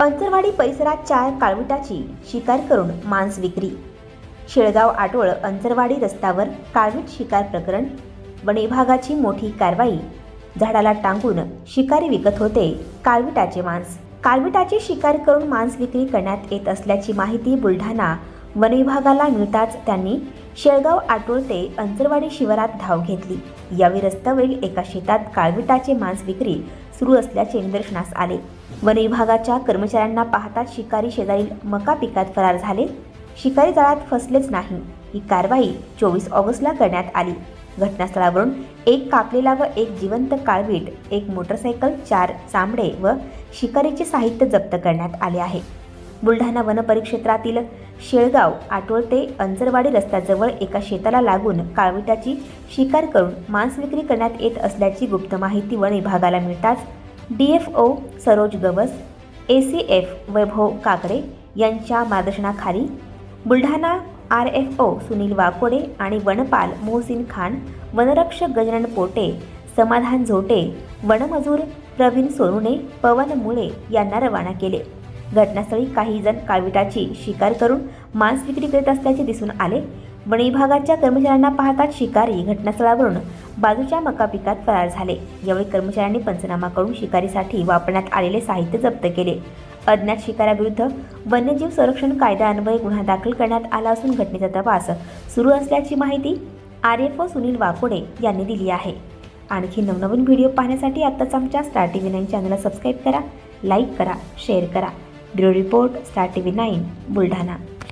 अंतरवाडी परिसरात चार काळविटाची शिकार करून मांस विक्री. शेळगाव आटोळ अंतरवाडी रस्त्यावर काळवीट शिकार प्रकरण. वन विभागाची मोठी कारवाई. झाडाला टांगून शिकारी विकत होते काळविटाचे मांस. काळविटाची शिकार करून मांस विक्री करण्यात येत असल्याची माहिती बुलढाणा वन विभागाला मिळताच त्यांनी शेळगाव आटोळ ते अंतरवाडी शिवारात धाव घेतली. यावेळी रस्त्यावरील एका शेतात काळविटाचे मांस विक्री सुरू असल्याचे निदर्शनास आले. वन विभागाच्या कर्मचाऱ्यांना पाहताच शिकारी शेजारील मका पिकात फरार झाले. शिकारी जाळ्यात फसलेच नाही. ही कारवाई चोवीस ऑगस्टला करण्यात आली. घटनास्थळावरून एक कापलेला व एक जिवंत काळवीट एक मोटरसायकल चार चांबडे व शिकारीचे साहित्य जप्त करण्यात आले आहे. बुलढाणा वनपरिक्षेत्रातील शेळगाव आटोळ ते अंजरवाडी रस्त्याजवळ एका शेताला लागून काळविटाची शिकार करून मांस विक्री करण्यात येत असल्याची गुप्त माहिती वन विभागाला मिळताच D F O Saroj Gawas A C F Vaibhav Kakade यांच्या मार्गदर्शनाखाली Buldhana R F O Sunil Wakode आणि वनपाल मोहसिन खान वनरक्षक गजानन पोटे समाधान झोटे वनमजूर प्रवीण सोनुने पवन मुळे यांना रवाना केले. घटनास्थळी काही जण काळविटाची शिकार करून मांस विक्री करीत असल्याचे दिसून आले. वन विभागाच्या कर्मचाऱ्यांना पाहताच शिकारी घटनास्थळावरून बाजूच्या मका पिकात फरार झाले. यावेळी कर्मचाऱ्यांनी पंचनामा करून शिकारीसाठी वापरण्यात आलेले साहित्य जप्त केले. अज्ञात शिकाऱ्याविरुद्ध वन्यजीव संरक्षण कायद्यान्वये गुन्हा दाखल करण्यात आला असून घटनेचा तपास सुरू असल्याची माहिती R F O Sunil Wakode यांनी दिली आहे. आणखी नवनवीन व्हिडिओ पाहण्यासाठी आत्ताच आमच्या स्टार टी व्ही नाईन चॅनलला सबस्क्राईब करा लाईक करा शेअर करा. Bureau report star T V nine Buldhana.